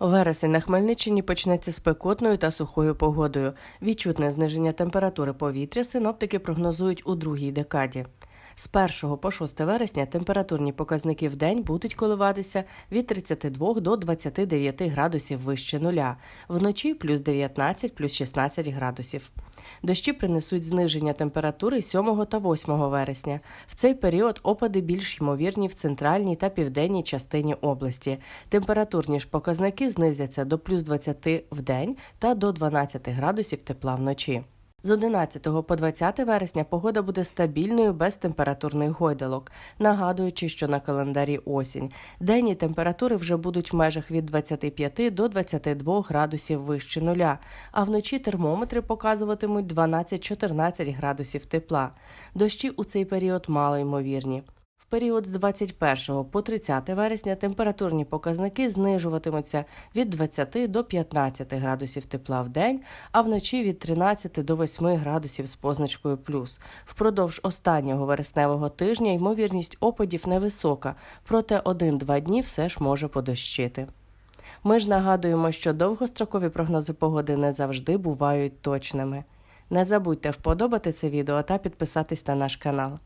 Вересень на Хмельниччині почнеться спекотною та сухою погодою. Відчутне зниження температури повітря синоптики прогнозують у другій декаді. З 1 по 6 вересня температурні показники в день будуть коливатися від 32 до 29 градусів вище нуля, вночі плюс 19, плюс 16 градусів. Дощі принесуть зниження температури 7 та 8 вересня. В цей період опади більш ймовірні в центральній та південній частині області. Температурні ж показники знизяться до плюс 20 в день та до 12 градусів тепла вночі. З 11 по 20 вересня погода буде стабільною без температурних гойдалок, нагадуючи, що на календарі осінь. Денні температури вже будуть в межах від 25 до 22 градусів вище нуля, а вночі термометри показуватимуть 12-14 градусів тепла. Дощі у цей період мало ймовірні. Період з 21 по 30 вересня температурні показники знижуватимуться від 20 до 15 градусів тепла в день, а вночі від 13 до 8 градусів з позначкою плюс. Впродовж останнього вересневого тижня ймовірність опадів невисока, проте 1-2 дні все ж може подощити. Ми ж нагадуємо, що довгострокові прогнози погоди не завжди бувають точними. Не забудьте вподобати це відео та підписатись на наш канал.